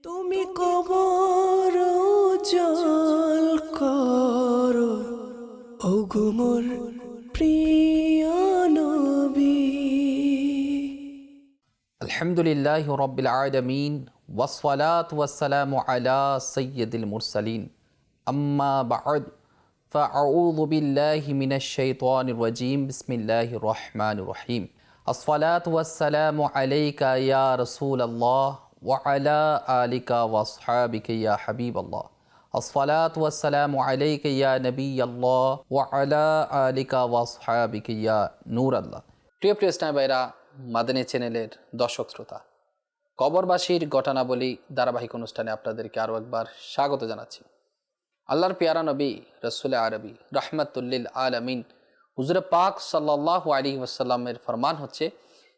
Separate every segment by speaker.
Speaker 1: তুমি কবর জল করো ওগুমর প্রিয় নবী
Speaker 2: الحمد لله رب العالمين والصلاة والسلام على سيد المرسلين أما بعد فأعوذ بالله من الشيطان الرجيم بسم الله الرحمن الرحيم الصلاة والسلام عليك يا رسول الله ওয়ালা আলিকা ওয়াসহাবিকে ইয়া হাবিব আল্লাহ আসফালাত ওয়াসালাম আলাইকে ইয়া নবী আল্লাহ ওয়ালা আলিকা ওয়াসহাবিকে ইয়া নূর আল্লাহ প্রিয় প্রিয় বাইরা মাদানী চ্যানেলের দর্শক শ্রোতা, কবরবাসীর ঘটনাবলী ধারাবাহিক অনুষ্ঠানে আপনাদেরকে আরও একবার স্বাগত জানাচ্ছি। আল্লাহর পিয়ারা নবী রসুল আরবি রহমতুল্লিল আলমিন হুজুর পাক সাল্লাহ আলী ওয়াসাল্লামের ফরমান হচ্ছে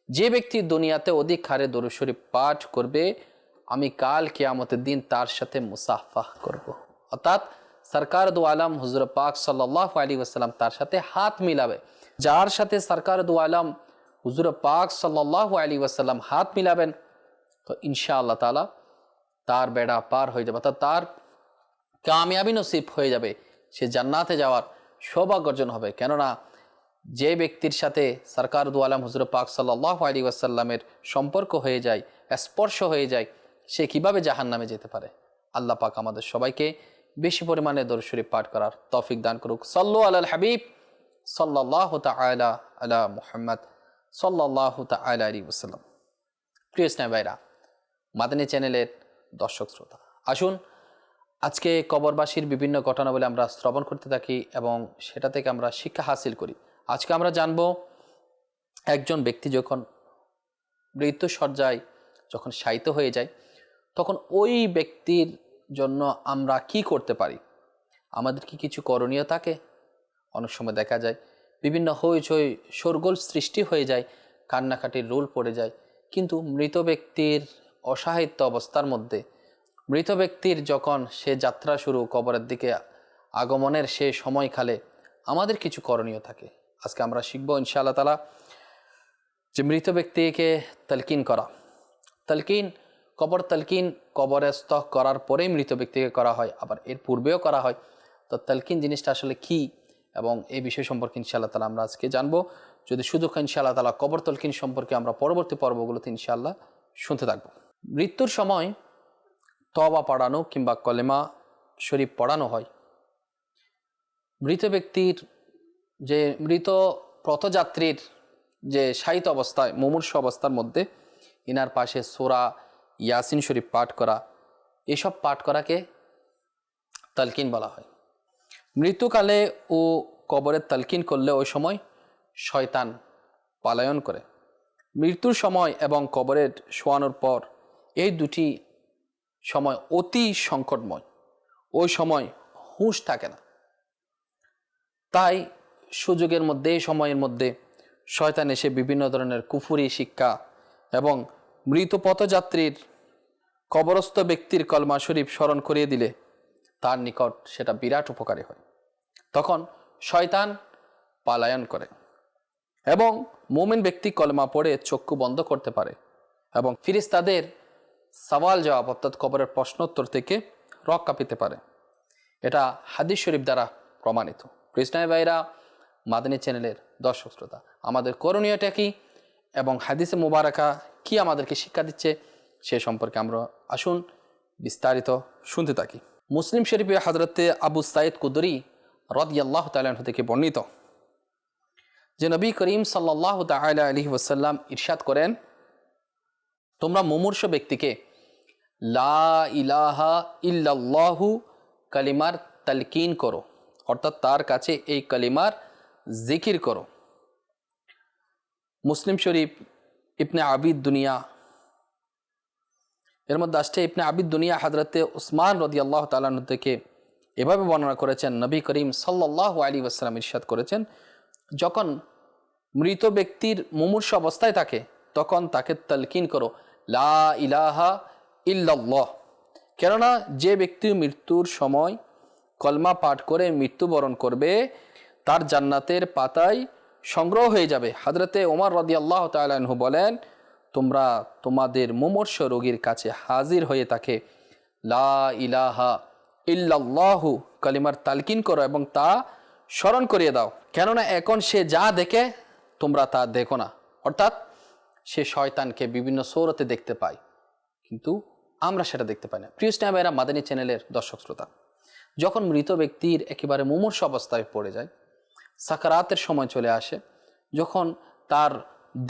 Speaker 2: যে ব্যক্তি দুনিয়াতে অধিক হারে দরুদ শরীফ পাঠ করবে, আমি কাল কিয়ামতের দিন তার সাথে মুসাফাহ করব। অর্থাৎ সরকার দু আলম হুজুর পাক সাল্লাহ আলী ওয়াসাল্লাম তার সাথে হাত মিলাবে। যার সাথে সরকার দু আলম হুজুর পাক সাল্লাহ আলী ওয়াসাল্লাম হাত মিলাবেন, তো ইনশা আল্লাহ তালা তার বেড়া পার হয়ে যাবে। অর্থাৎ তার কামিয়াবি নসিব হয়ে যাবে। সে জান্নাতে যাওয়ার সৌভাগ্য অর্জন হবে। কেননা যে ব্যক্তির সাথে সরকার আলম হুজুর পাক সাল্লাহ আলী ওয়াসাল্লামের সম্পর্ক হয়ে যায়, স্পর্শ হয়ে যায়, সে কীভাবে জাহান নামে যেতে পারে? আল্লাহ পাক আমাদের সবাইকে বেশি পরিমাণে দরশরীফ পাঠ করার তৌফিক দান করুক। সল্লু আল হাবিব সাল্লাহ তালা আলা মুহাম্মদ সাল্লাহ তালা আলী ওসাল্লাম প্রিয় স্নেহ ভাইরা, মাদানী চ্যানেলের দর্শক শ্রোতা, আসুন আজকে কবরবাসীর বিভিন্ন ঘটনাবলী আমরা শ্রবণ করতে থাকি এবং সেটা থেকে আমরা শিক্ষা হাসিল করি। আজকে আমরা জানব একজন ব্যক্তি যখন মৃত্যুসজ্জায় যখন শায়িত হয়ে যায়, তখন ওই ব্যক্তির জন্য আমরা কি করতে পারি? আমাদের কি কিছু করণীয় থাকে? অনেক সময় দেখা যায়, বিভিন্ন হইচই, শোরগোল সৃষ্টি হয়ে যায়, কান্নাকাটির রোল পড়ে যায়। কিন্তু মৃত ব্যক্তির অসাহিত্য অবস্থার মধ্যে, মৃত ব্যক্তির যখন সে যাত্রা শুরু, কবরের দিকে আগমনের সে সময়কালে আমাদের কিছু করণীয় থাকে। আজকে আমরা শিখব ইনশাআল্লাহ তালা যে মৃত ব্যক্তিকে তালকিন করা। তালকিন, কবর তালকিন, কবরস্থ করার পরেই মৃত ব্যক্তিকে করা হয়, আবার এর পূর্বেও করা হয়। তো তালকিন জিনিসটা আসলে কি এবং এই বিষয় সম্পর্কে ইনশাআল্লাহ তালা আমরা আজকে জানব। যদি সুযোগ ইনশাআল্লাহ তালা কবর তলকিন সম্পর্কে আমরা পরবর্তী পর্বগুলোতে ইনশাআল্লাহ শুনতে থাকব। মৃত্যুর সময় তবা পড়ানো কিংবা কলেমা শরীফ পড়ানো হয়। মৃত ব্যক্তির যে মৃত পথযাত্রীর যে সাহিত্য অবস্থায়, মুমূর্ষ অবস্থার মধ্যে ইনার পাশে সোরা ইয়াসিন শরীফ পাঠ করা, এসব পাঠ করাকে তালকিন বলা হয়। মৃত্যুকালে ও কবরের তালকিন করলে ওই সময় শয়তান পালায়ন করে। মৃত্যুর সময় এবং কবরের শোয়ানোর পর এই দুটি সময় অতি সংকটময়। ওই সময় হুঁশ থাকে না। তাই সুযোগের মধ্যে, সময়ের মধ্যে শয়তান এসে বিভিন্ন ধরনের কুফুরি, শিক্ষা এবং মৃত পথযাত্রীর কবরস্থ ব্যক্তির কলমা শরীফ স্মরণ করিয়ে দিলে তার নিকট সেটা বিরাট উপকারী হয়। তখন শয়তান পালায়ন করে এবং মোমেন ব্যক্তি কলমা পড়ে চক্ষু বন্ধ করতে পারে এবং ফিরিস্তাদের সওয়াল জবাব অর্থাৎ কবরের প্রশ্নোত্তর থেকে রক্ষা পেতে পারে। এটা হাদিস শরীফ দ্বারা প্রমাণিত। কৃষ্ণায় ভাইরা মাদানী চ্যানেলের দর্শক শ্রোতা। আমাদের করণীয়টা কি এবং হাদিসে মুবারাকা কি আমাদেরকে শিক্ষা দিচ্ছে সে সম্পর্কে আমরা আসুন বিস্তারিত শুনতে থাকি। মুসলিম শরীফে হজরতে আবু সাইদ কুদরি রদিয়াল্লাহ তালাহ থেকে বর্ণিত, যে নবী করিম সাল্লাহ তালা আলহি ওসাল্লাম ইরশাদ করেন, তোমরা মুমূর্ষ ব্যক্তিকে লা ইলাহা ইল্লাল্লাহু কালিমার তালকিন করো, অর্থাৎ তার কাছে এই কালিমার জিকির করো। মুসলিম শরীফ ইবনে আবিদ দুনিয়া, এর মধ্যে আসছে ইবনে আবিদ দুনিয়া হাজরতে উসমান রদি আল্লাহ তালান থেকে। এভাবে বর্ণনা করেছেন নবী করিম সাল্লাহ আলী আসসালাম ইরশাদ করেছেন, যখন মৃত ব্যক্তির মুমূর্ষ অবস্থায় থাকে, তখন তাকে তালকিন করো, লা ইলাহা ইল্লাল্লাহ। কেননা যে ব্যক্তি মৃত্যুর সময় কলমা পাঠ করে মৃত্যুবরণ করবে তার জান্নাতের পাতায় সংগ্রহ হয়ে যাবে। হাজরতে ওমর রদি আল্লাহ তালহু বলেন, তোমরা তোমাদের মুমর্ষ রোগীর কাছে হাজির হয়ে তাকে লা ইলাহা ইল্লাল্লাহু কালিমার তালকিন করো এবং তা স্মরণ করিয়ে দাও। কেননা এখন সে যা দেখে, তোমরা তা দেখো না। অর্থাৎ সে শয়তানকে বিভিন্ন সৌরতে দেখতে পায়। কিন্তু আমরা সেটা দেখতে পাই না। প্রিয় স্নাবেরা মাদানী চ্যানেলের দর্শক শ্রোতা, যখন মৃত ব্যক্তির একেবারে মুমূর্ষ অবস্থায় পড়ে যায় সাকারাতের সময় চলে আসে, যখন তার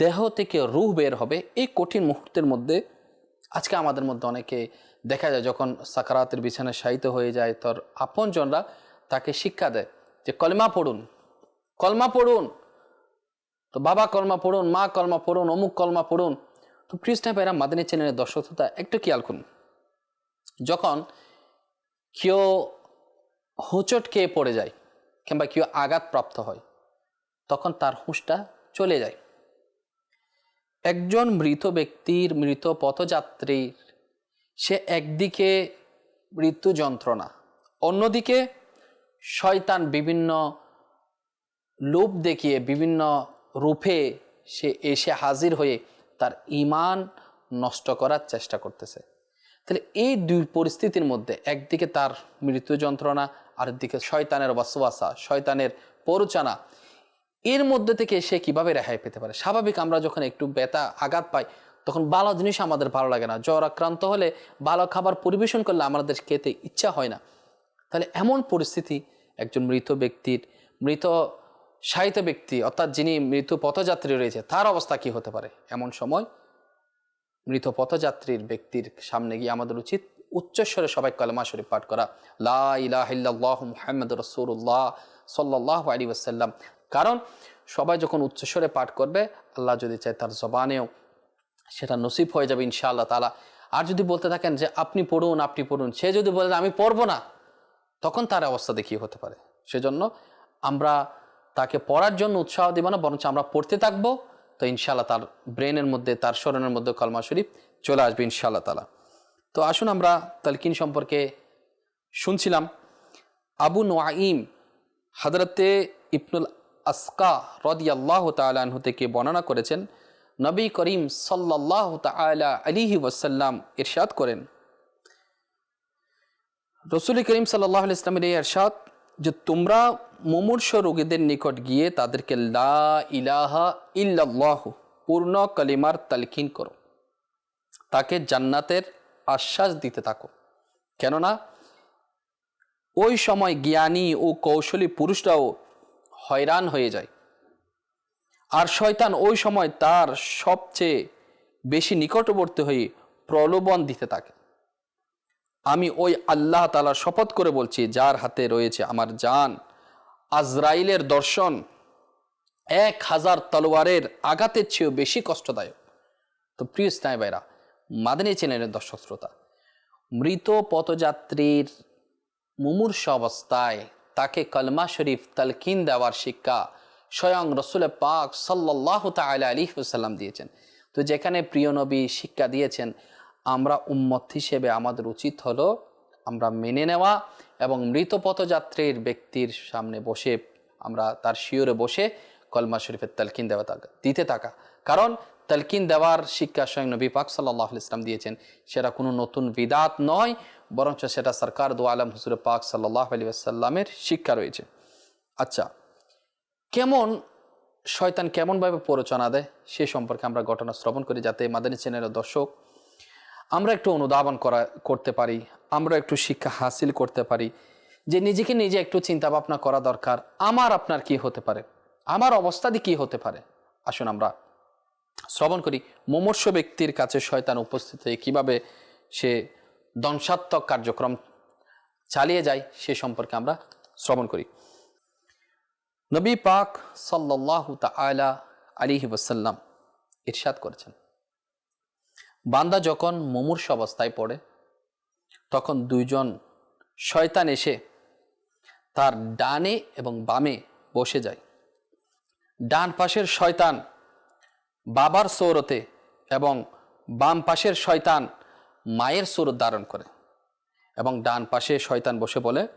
Speaker 2: দেহ থেকে রুহ বের হবে। এই কঠিন মুহূর্তের মধ্যে, আজকে আমাদের মধ্যে অনেকে দেখা যায়, যখন সাকারাতের বিছানায় শায়িত হয়ে যায়, তার আপনজনরা তাকে শিক্ষা দেয় যে, কলমা পড়ুন কলমা পড়ুন। তো বাবা, কলমা পড়ুন, মা, কলমা পড়ুন, অমুক কলমা পড়ুন। তো কৃষ্ণা পেরা মাদানী চ্যানেলের দর্শক শ্রোতা একটু খেয়াল করুন। যখন কেউ হোঁচট খেয়ে পড়ে যায় কিংবা কেউ আঘাতপ্রাপ্ত হয়, তখন তার হুঁশটা চলে যায়। একজন মৃত ব্যক্তির মৃত পথযাত্রীর, সে একদিকে মৃত্যু যন্ত্রণা, অন্যদিকে শয়তান বিভিন্ন লোভ দেখিয়ে, বিভিন্ন রূপে সে এসে হাজির হয়ে তার ইমান নষ্ট করার চেষ্টা করতেছে। তাহলে এই দুই পরিস্থিতির মধ্যে একদিকে তার মৃত্যু যন্ত্রণা আর দিকে শয়তানের বাসবাসা শয়তানের পরচানা, এর মধ্যে থেকে সে কীভাবে রেহাই পেতে পারে? স্বাভাবিক আমরা যখন একটু ব্যথা, আঘাত পাই, তখন ভালো জিনিস আমাদের ভালো লাগে না। জ্বর আক্রান্ত হলে ভালো খাবার পরিবেশন করলে আমাদের খেতে ইচ্ছা হয় না। তাহলে এমন পরিস্থিতি, একজন মৃত ব্যক্তির, মৃত সাহিত্য ব্যক্তি, অর্থাৎ যিনি মৃত পথযাত্রী রয়েছে, তার অবস্থা কি হতে পারে? এমন সময় মৃত পথযাত্রীর ব্যক্তির সামনে গিয়ে আমাদের উচিত উচ্চস্বরে সবাই কলমা শরীফ পাঠ করা। লা মুহাম্মদ রসুল্লাহ সাল্লাহ আলী ওসাল্লাম কারণ সবাই যখন উচ্চস্বরে পাঠ করবে, আল্লাহ যদি চায় তার জবানেও সেটা নসিব হয়ে যাবে ইনশাআল্লাহ তালা আর যদি বলতে থাকেন যে আপনি পড়ুন আপনি পড়ুন, সে যদি বলে যে আমি পড়ব না, তখন তার অবস্থা দেখি হতে পারে। সেজন্য আমরা তাকে পড়ার জন্য উৎসাহ দিব না, বরঞ্চ আমরা পড়তে থাকব তো ইনশাআল্লাহ তার ব্রেনের মধ্যে, তার স্মরণের মধ্যে কলমা শরীফ চলে আসবে ইনশাআল্লাহ তালা তো আসুন আমরা তালকিন সম্পর্কে শুনছিলাম। আবু নোয়াইম হাজরতে ইবনুল আসকা রদি আল্লাহ তালাহু থেকে বর্ণনা করেছেন, নবী করিম সাল্লাহ তালা আলিহি ওয়াসাল্লাম ইরশাদ করেন। রসুল করিম সাল্লাহ ইসলামের এই এরশাদ যে তোমরা মুমূর্ষ রোগীদের নিকট গিয়ে তাদেরকে লা ইলাহা ইল্লাল্লাহ, পূর্ণ কালিমার তালকিন করো। তাকে জান্নাতের আশ্বাস দিতে থাকো। কেননা, ওই সময় জ্ঞানী ও কৌশলী পুরুষরাও হয়রান হয়ে যায়। আর শয়তান ওই সময় তার সবচেয়ে বেশি নিকটবর্তী হয়ে প্রলোভন দিতে থাকে। আমি ওই আল্লাহ তালা শপথ করে বলছি, যার হাতে রয়েছে আমার জান। আজরাইলের দর্শন এক হাজার তলোয়ারের আঘাতের চেয়েও বেশি কষ্টদায়ক। তো প্রিয় স্নায় ভাইরা, মাদানী চ্যানেলের দর্শক শ্রোতা, মৃত পথযাত্রীর মুমূর্ষ অবস্থায় তাকে কলমা শরীফ তালকিন দেওয়ার শিক্ষা স্বয়ং রসুল পাক সাল্লাহ তালা আলী সাল্লাম দিয়েছেন। তো যেখানে প্রিয় নবী শিক্ষা দিয়েছেন আমরা উম্মত হিসেবে আমাদের উচিত হলো আমরা মেনে নেওয়া এবং মৃত পথযাত্রীর ব্যক্তির সামনে বসে আমরা তার শিওরে বসে কলমা শরীফের তালকিন দেওয়া থাকা দিতে থাকা। কারণ তালকিন দেওয়ার শিক্ষা স্বয়ং নবী পাক সাল্লাহ ইসলাম দিয়েছেন, সেটা কোনো নতুন বিদাত নয়, বরঞ্চ সেটা সরকার দু আলম হুসুর পাক সাল্লাহ আলী আসাল্লামের শিক্ষা রয়েছে। আচ্ছা কেমন শয়তান কেমনভাবে প্ররোচনা দেয় সে সম্পর্কে আমরা ঘটনা শ্রবণ করি, যাতে মাদানী চ্যানেলের দর্শক আমরা একটু অনুধাবন করা, করতে পারি, আমরা একটু শিক্ষা হাসিল করতে পারি, যে নিজেকে নিজে একটু চিন্তা ভাবনা করা দরকার, আমার আপনার কি হতে পারে? আমার অবস্থাদি কি হতে পারে? আসুন আমরা শ্রবণ করি, মুমর্ষ ব্যক্তির কাছে শয়তান উপস্থিত হয়ে কীভাবে সে ধ্বংসাত্মক কার্যক্রম চালিয়ে যায়, সে সম্পর্কে আমরা শ্রবণ করি। নবী পাক সাল্লাহ তালা আলিহি ওসাল্লাম ইরশাদ করেছেন। বান্দা যখন মুমূর্ষ অবস্থায় পড়ে, তখন দুইজন শয়তান এসে তার ডানে এবং বামে বসে যায়। ডান পাশের শয়তান বাবার সৌরতে এবং বাম পাশের শয়তান মায়ের সুরত ধারণ করে এবং ডান পাশে শয়তান বসে বলে,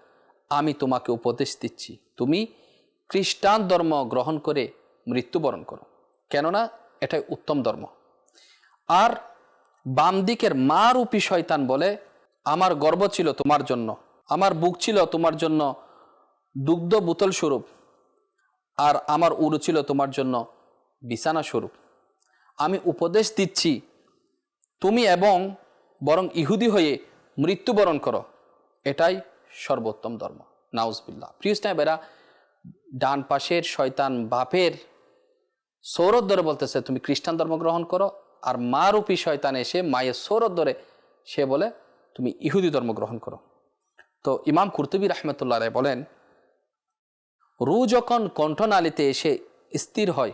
Speaker 2: আমি তোমাকে উপদেশ দিচ্ছি, তুমি খ্রিস্টান ধর্ম গ্রহণ করে মৃত্যুবরণ করো। কেননা এটাই উত্তম ধর্ম। আর বাম দিকের মা রূপী শয়তান বলে, আমার গর্ব ছিল তোমার জন্য। আমার বুক ছিল তোমার জন্য দুগ্ধ বোতল স্বরূপ। আর আমার উরু ছিল তোমার জন্য বিছানা স্বরূপ। আমি উপদেশ দিচ্ছি, তুমি এবং বরং ইহুদি হয়ে মৃত্যুবরণ করো। এটাই সর্বোত্তম ধর্ম। নাউজবিল্লা প্রিয় বেরা ডান পাশের শয়তান বাপের সৌরভ ধরে বলতেছে, তুমি খ্রিস্টান ধর্ম গ্রহণ করো আর মা রূপী শয়তান এসে মায়ের সৌরভ ধরে সে বলে, তুমি ইহুদি ধর্ম গ্রহণ করো। তো ইমাম কুর্তুবী রহমতুল্লাহ রায় বলেন, রু যখন কণ্ঠনালীতে এসে স্থির হয়,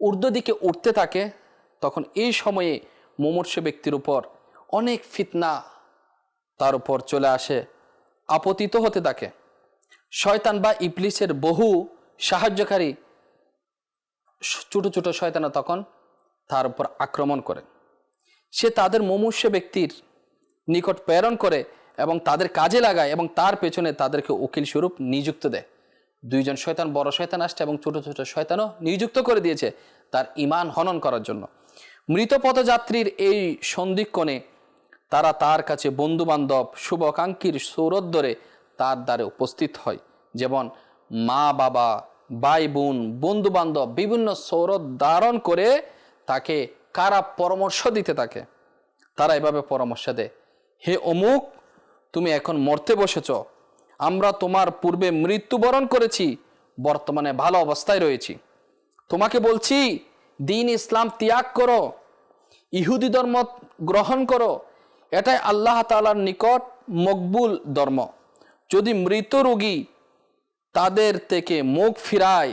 Speaker 2: ঊর্ধ্ব দিকে উঠতে থাকে, তখন এই সময়ে মুমূর্ষ ব্যক্তির উপর অনেক ফিতনা তার উপর চলে আসে, আপতিত হতে থাকে। শয়তান বা ইবলিসের বহু সাহায্যকারী ছোট ছোট শয়তানা তখন তার উপর আক্রমণ করে। সে তাদের মুমূর্ষ ব্যক্তির নিকট প্রেরণ করে এবং তাদের কাজে লাগায় এবং তার পেছনে তাদেরকে উকিল স্বরূপ নিযুক্ত দেয়। দুইজন শয়তান বড় শয়তান আসছে এবং ছোট ছোট শয়তানও নিযুক্ত করে দিয়েছে তার ইমান হনন করার জন্য। মৃত পথযাত্রীর এই সন্ধিক্ষণে তারা তার কাছে বন্ধু বান্ধব শুভাকাঙ্ক্ষীর সৌরোদ্ধরে তার দ্বারে উপস্থিত হয়। যেমন মা, বাবা, ভাই, বোন বন্ধু বান্ধব বিভিন্ন সৌরদ ধারণ করে তাকে কারা পরামর্শ দিতে থাকে? তারা এভাবে পরামর্শ দেয়, হে অমুক, তুমি এখন মরতে বসেছ। আমরা তোমার পূর্বে মৃত্যুবরণ করেছি, বর্তমানে ভালো অবস্থায় রয়েছি। তোমাকে বলছি, দিন ইসলাম ত্যাগ করো, ইহুদি ধর্ম গ্রহণ করো। এটাই আল্লাহ তালার নিকট মকবুল ধর্ম। যদি মৃত রোগী তাদের থেকে মুখ ফিরায়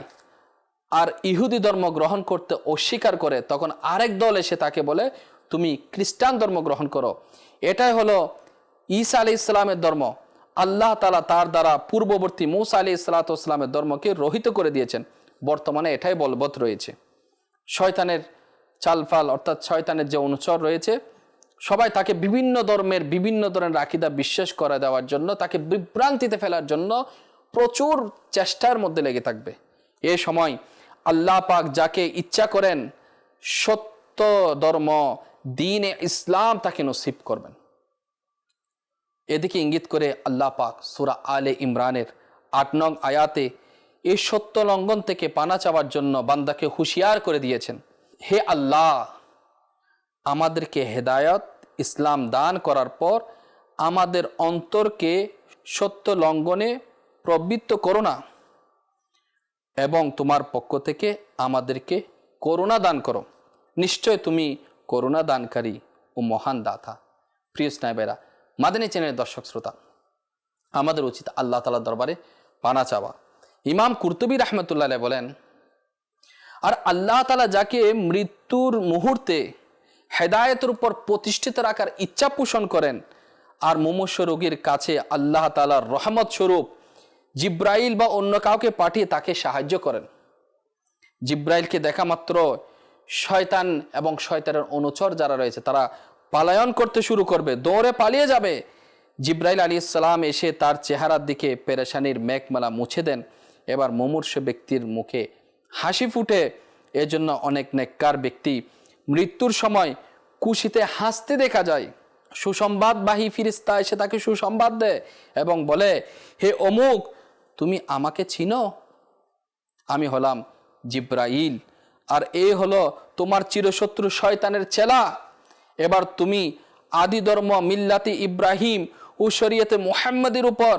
Speaker 2: আর ইহুদি ধর্ম গ্রহণ করতে অস্বীকার করে, তখন আরেক দল এসে তাকে বলে, তুমি খ্রিস্টান ধর্ম গ্রহণ করো। এটাই হলো ঈসা আলি ইসলামের ধর্ম। আল্লাহ তালা তার দ্বারা পূর্ববর্তী মৌসা আলি ইসলামের ধর্মকে রহিত করে দিয়েছেন। বর্তমানে এটাই বলবৎ রয়েছে। শয়তানের চালফাল অর্থাৎ শয়তানের যে অনুচর রয়েছে, সবাই তাকে বিভিন্ন ধর্মের বিভিন্ন ধরনের আকিদা বিশ্বাস করে দেওয়ার জন্য, তাকে বিভ্রান্তিতে ফেলার জন্য প্রচুর চেষ্টার মধ্যে লেগে থাকবে। এ সময় আল্লাহ পাক যাকে ইচ্ছা করেন, সত্য ধর্ম, দিনে ইসলাম তাকে নসিব করবেন। এদিকে ইঙ্গিত করে আল্লাহ পাক সুরা আলে ইমরানের আট নং আয়াতে এই সত্য লঙ্ঘন থেকে পানা চাওয়ার জন্য বান্দাকে হুঁশিয়ার করে দিয়েছেন, হে আল্লাহ, আমাদেরকে হেদায়ত, ইসলাম দান করার পর আমাদের অন্তরকে সত্য লঙ্ঘনে প্রবৃত্ত করো না। এবং তোমার পক্ষ থেকে আমাদেরকে করুণা দান করো। নিশ্চয় তুমি করুণা দানকারী ও মহান দাতা। প্রিয় স্নাইবেরা মাদানী চ্যানেলের দর্শক শ্রোতা, আমাদের উচিত আল্লাহ তালার দরবারে পানা চাওয়া। ইমাম কুর্তুবী রহমতুল্লাহ বলেন, আর আল্লাহ তালা যাকে মৃত্যুর মুহূর্তে হেদায়তের উপর প্রতিষ্ঠিত রাখার ইচ্ছা পোষণ করেন, আর মুমূর্ষ রোগীর কাছে আল্লাহ তালার রহমত স্বরূপ জিব্রাইল বা অন্য কাউকে পাঠিয়ে তাকে সাহায্য করেন। জিব্রাইলকে দেখা মাত্র শয়তান এবং শয়তানের অনুচর যারা রয়েছে, তারা পালায়ন করতে শুরু করবে, দৌড়ে পালিয়ে যাবে। জিব্রাইল আলী ইসলাম এসে তার চেহারার দিকে পেরেশানির মেঘমালা মুছে দেন। এবার মুমূর্ষ ব্যক্তির মুখে হাসি ফুটে। এজন্য অনেক নেককার ব্যক্তি মৃত্যুর সময় কুশিতে হাসতে দেখা যায়। সুসংবাদবাহী ফিরিস্তা এসে তাকে সুসংবাদ দেয় এবং বলে, হে অমুক তুমি আমাকে চিনো? আমি হলাম জিব্রাইল, আর এ হলো তোমার চিরশত্রু শয়তানের চেলা। এবার তুমি আদি ধর্ম মিল্লাতি ইব্রাহিম ও শরিয়তে মোহাম্মদের উপর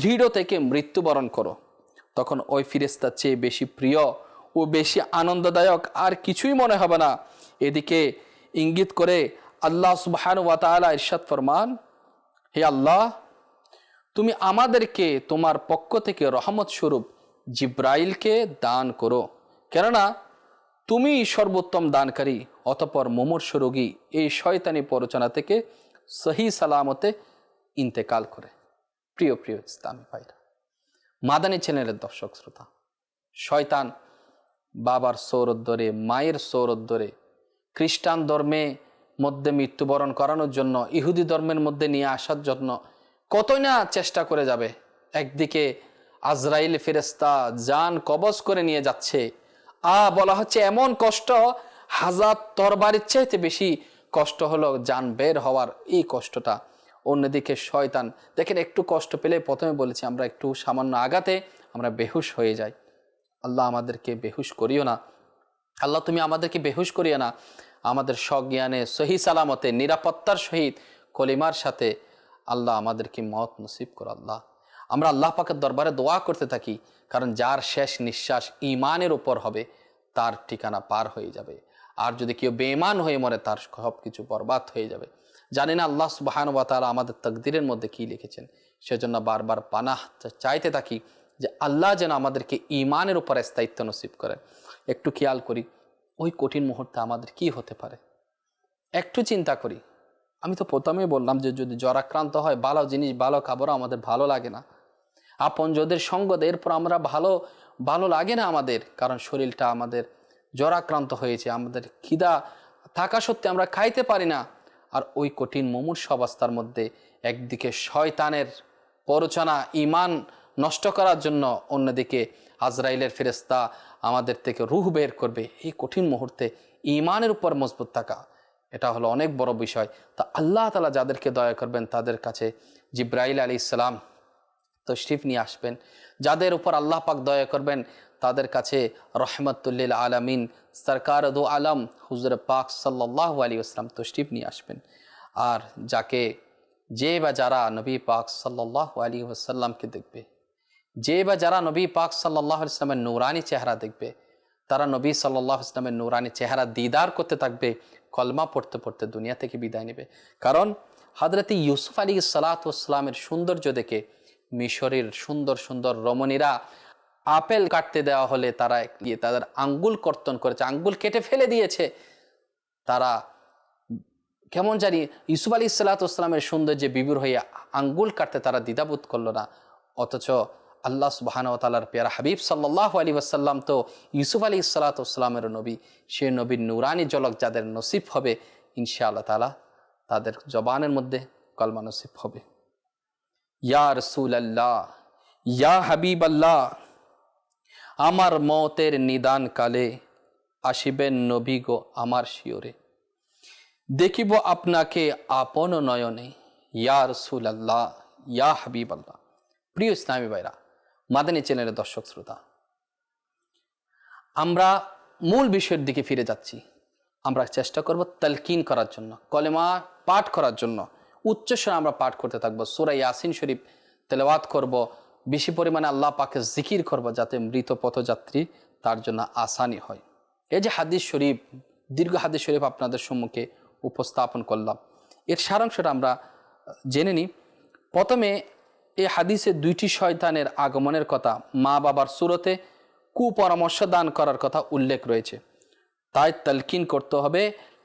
Speaker 2: দৃঢ় থেকে মৃত্যুবরণ করো। তখন ওই ফিরেস্তার চেয়ে বেশি প্রিয় ও বেশি আনন্দদায়ক আর কিছুই মনে হবে না। এদিকে ইঙ্গিত করে আল্লাহ সুবহান ওয়াতালা ইরশাদ ফরমান, হে আল্লাহ তুমি আমাদেরকে তোমার পক্ষ থেকে রহমত স্বরূপ জিব্রাইলকে দান করো। কেননা তুমি সর্বোত্তম দানকারী, অতপর মুমূর্ষ রোগী এই শয়তানি প্ররোচনা থেকে সহি সালামতে ইন্তেকাল করে। প্রিয় প্রিয় ইসলামী ভাইরা, মাদানী চ্যানেলের দর্শক শ্রোতা, শয়তান বাবার সৌরোদ্ধরে মায়ের সৌরোদ্ধরে খ্রিস্টান ধর্মে মধ্যে মৃত্যুবরণ করানোর জন্য, ইহুদি ধর্মের মধ্যে নিয়ে আসার জন্য কতই না চেষ্টা করে যাবে। একদিকে আজরাইল ফেরেস্তা জান কবজ করে নিয়ে যাচ্ছে। আ, বলা হচ্ছে এমন কষ্ট হাজার তরবারির চাইতে বেশি কষ্ট হলো যান বের হওয়ার এই কষ্টটা। অন্যদিকে শয়তান, দেখেন একটু কষ্ট পেলে প্রথমে বলেছি আমরা একটু সামান্য আগাতে আমরা বেহুশ হয়ে যাই। আল্লাহ আমাদেরকে বেহুশ করিও না। আল্লাহ তুমি আমাদেরকে বেহুশ করিও না। আমাদের সজ্ঞানে সহি সালামতে, নিরাপত্তার সহিত, কলিমার সাথে আল্লাহ আমাদেরকে মত নসিব কর, আল্লাহ। আমরা আল্লাহ পাকের দরবারে দোয়া করতে থাকি, কারণ যার শেষ নিঃশ্বাস ইমানের উপর হবে, তার ঠিকানা পার হয়ে যাবে। আর যদি কেউ বেঈমান হয়ে মরে, তার সব কিছু বরবাদ হয়ে যাবে। জানি না আল্লাহ সুবাহানুবা তারা আমাদের তকদিরের মধ্যে কি লিখেছেন। সেজন্য বারবার পানাহ চাইতে থাকি যে আল্লাহ যেন আমাদেরকে ইমানের উপর স্থায়িত্ব নসিব করেন একটু খেয়াল করি, ওই কঠিন মুহূর্তে আমাদের কি হতে পারে? একটু চিন্তা করি আমি তো প্রথমেই বললাম যে যদি জ্বরাক্রান্ত হয়, ভালো জিনিস, ভালো খাবারও আমাদের ভালো লাগে না। আপন যাদের সঙ্গ এরপর আমরা ভালো ভালো লাগে না আমাদের, কারণ শরীরটা আমাদের জ্বরাক্রান্ত হয়েছে, আমাদের খিদা থাকা সত্ত্বে আমরা খাইতে পারি না। আর ওই কঠিন মুমূর্ষ অবস্থার মধ্যে একদিকে শয়তানের প্ররোচনা ইমান নষ্ট করার জন্য, অন্যদিকে আজরাইলের ফেরেস্তা আমাদের থেকে রুহ বের করবে। এই কঠিন মুহূর্তে ইমানের উপর মজবুত থাকা। এটা হলো অনেক বড় বিষয়। তা আল্লাহ তালা যাদেরকে দয়া করবেন, তাদের কাছে জিব্রাইল আলী ইসলাম তশরিফ নিয়ে আসবেন। যাদের উপর আল্লাহ পাক দয়া করবেন, তাদের কাছে রহমতুল্লিল আলমিন সরকার দু আলম হুজুর পাক সাল্লাহ আলী আসলাম তশরিফ নিয়ে আসবেন। আর যাকে যে বা যারা নবী পাক সাল্লাহ আলী আসাল্লামকে দেখবে, যে বা যারা নবী পাক সাল্লাহ ইসলামের নৌরানি চেহারা দেখবে, তারা নবী সাল্লাহ ইসলামের নৌরানি চেহারা দিদার করতে থাকবে কলমা পড়তে পড়তে দুনিয়া থেকে বিদায় নেবে। কারণ হাজরতি ইউসুফ আলী সালাতামের সৌন্দর্য দেখে মিশরের সুন্দর সুন্দর রমণীরা আপেল কাটতে দেওয়া হলে তারা গিয়ে তাদের আঙ্গুল কর্তন করেছে, আঙ্গুল কেটে ফেলে দিয়েছে। তারা কেমন জানি ইউসুফ আলী সাল্লাতামের সৌন্দর্যে বিবুর হয়ে আঙ্গুল কাটতে তারা দ্বিধাবোধ করল না। অথচ আল্লাহ সুবাহান তালার পেয়ারা। হাবিব সাল্লাহ আলী ওয়াসাল্লাম তো ইউসুফ আলী সাল্লাতামের নবী। সে নবীর নুরানি জলক যাদের নসিব হবে ইনশা আল্লাহ তালা তাদের জবানের মধ্যে কলমা নসিব হবে। ইয়া রসুল আল্লাহ ইয়া হাবিব আল্লাহ আমার মতের নিদান কালে আসিবেন নবী গো আমার শিওরে। দেখিব আপনাকে আপন নয়নে, ইয়া রসুল আল্লাহ ইয়া হাবিব আল্লাহ প্রিয় ইসলামী ভাইরা মাদানী চ্যানেলের দর্শক শ্রোতা, আমরা মূল বিষয়ের দিকে ফিরে যাচ্ছি। আমরা চেষ্টা করব তালকিন করার জন্য, কলেমা পাঠ করার জন্য। উচ্চস্বরে আমরা পাঠ করতে থাকব, সুরা ইয়াসিন শরীফ তেলাওয়াত করব, বেশি পরিমাণে আল্লাহ পাকে জিকির করব যাতে মৃত পথযাত্রী তার জন্য আসানি হয়। এই যে হাদিস শরীফ, দীর্ঘ হাদিস শরীফ আপনাদের সম্মুখে উপস্থাপন করলাম। এর সারাংশটা আমরা জেনে নিই। প্রথমে এই হাদিসে দুইটি শয়তানের আগমনের কথা মা বাবার সুরতে কুপরামর্শ দান করার কথা উল্লেখ রয়েছে। তাই তালকিন করতে হবে,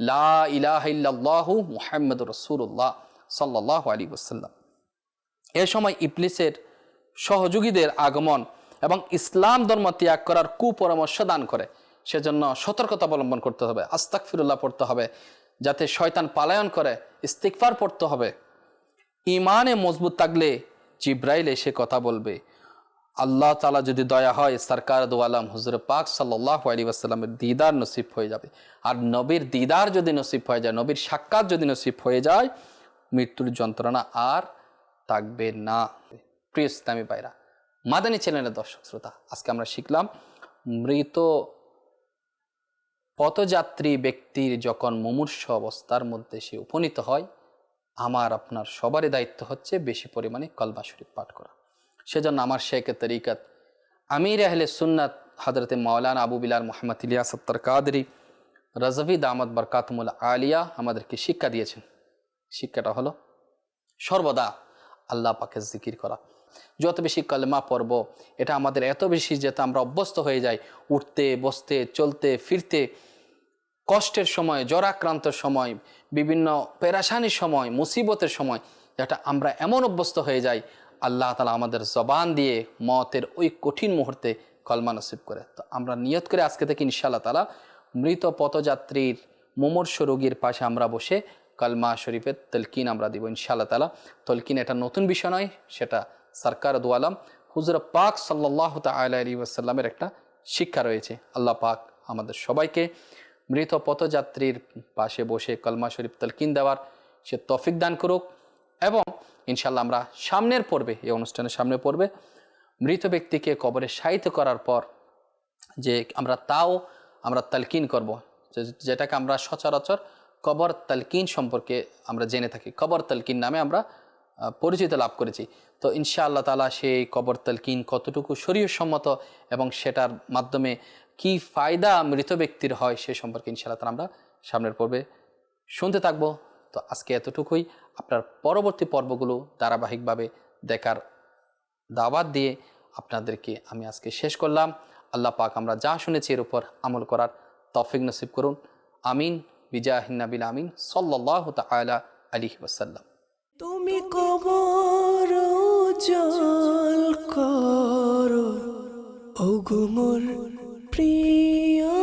Speaker 2: লা ইলাহ মুহাম্মদ রসুল্লাহ সাল্লাহ আলী ওসাল্লাম এ সময় ইবলিসের সহযোগীদের আগমন এবং ইসলাম ধর্ম ত্যাগ করার কুপরামর্শ দান করে। সেজন্য সতর্কতা অবলম্বন করতে হবে আস্তাক ফিরুল্লাহ পড়তে হবে, যাতে শয়তান পালায়ন করে ইস্তিকফার পড়তে হবে। ইমানে মজবুত থাকলে জিব্রাইল এসে কথা বলবে। আল্লাহ তালা যদি দয়া হয়, সরকার দোয়ালাম হুজুর পাক সাল্লাহ আলী আসসালামের দিদার নসিব হয়ে যাবে। আর নবীর দিদার যদি নসিব হয়ে যায়, নবীর সাক্ষাৎ যদি নসিব হয়ে যায়, মৃত্যুর যন্ত্রণা আর থাকবে না। প্রিয় ইসলামী পায়রা মাদানী চ্যানেলের দর্শক শ্রোতা, আজকে আমরা শিখলাম, মৃত পথযাত্রী ব্যক্তির যখন মুমূর্ষ অবস্থার মধ্যে সে উপনীত হয় আমার, আপনার সবারই দায়িত্ব হচ্ছে বেশি পরিমাণে কলমা শরীফ পাঠ করা। সেজন্য আমার শেখে তরিকাত আমির আহলে সুন্নাত হজরতে মাওলানা আবু বিলাল মোহাম্মদ ইলিয়া সত্তর কাদরি, রাজভি দামদ বরকাতমুল আলিয়া আমাদেরকে শিক্ষা দিয়েছেন। শিক্ষাটা হলো, সর্বদা আল্লাহ পাকে জিকির করা। যত বেশি কলমা পড়ব, এটা আমাদের এত বেশি যেতে আমরা অভ্যস্ত হয়ে যাই, উঠতে, বসতে, চলতে, ফিরতে কষ্টের সময়, জ্বরাক্রান্তর সময়, বিভিন্ন পেরাশানির সময়, মুসিবতের সময় যেটা আমরা এমন অভ্যস্ত হয়ে যাই, আল্লাহ তালা আমাদের জবান দিয়ে মতের ওই কঠিন মুহূর্তে কলমা নসিব করে। তো আমরা নিয়ত করে আজকে থেকে ইনশাআল্লাহ তালা মৃত পথযাত্রীর মুমূর্ষ রোগীর পাশে আমরা বসে কালমা শরীফের তলকিন আমরা দিব ইনশাআল্লাহ তালা তলকিন এটা নতুন বিষয় নয়, সেটা সরকার দোয়ালাম হুজুর পাক সাল্লাহ তাল আলী একটা শিক্ষা রয়েছে। আল্লাহ পাক আমাদের সবাইকে মৃত পথযাত্রীর পাশে বসে কলমা শরীফ তলকিন দেওয়ার সে তফিক দান করুক এবং ইনশাল্লাহ আমরা সামনের পর্বে, এই অনুষ্ঠানের সামনে পর্বে মৃত ব্যক্তিকে কবরে শায়িত করার পর যে আমরা তাও আমরা তালকিন করব যেটাকে আমরা সচরাচর কবর তালকিন সম্পর্কে আমরা জেনে থাকি। কবর তালকিন নামে আমরা পরিচিত লাভ করেছি। তো ইনশা আল্লাহ তালা সেই কবর তালকিন কতটুকু শরীয়সম্মত এবং সেটার মাধ্যমে কি ফায়দা মৃত ব্যক্তির হয় সে সম্পর্কে ইনশাআল্লাহ তালা আমরা সামনের পর্বে শুনতে থাকব। তো আজকে এতটুকুই। আপনার পরবর্তী পর্বগুলো ধারাবাহিকভাবে দেখার দাওয়াত দিয়ে আপনাদেরকে আমি আজকে শেষ করলাম। আল্লাহ পাক আমরা যা শুনেছি এর উপর আমল করার তফিক নসিব করুন। আমিন। বিজাহিনাবিল আমিন। সাল্লাহ তালা আলী ওসাল্লাম
Speaker 1: তুমি কবর জল করো। ওগো মোর প্রিয়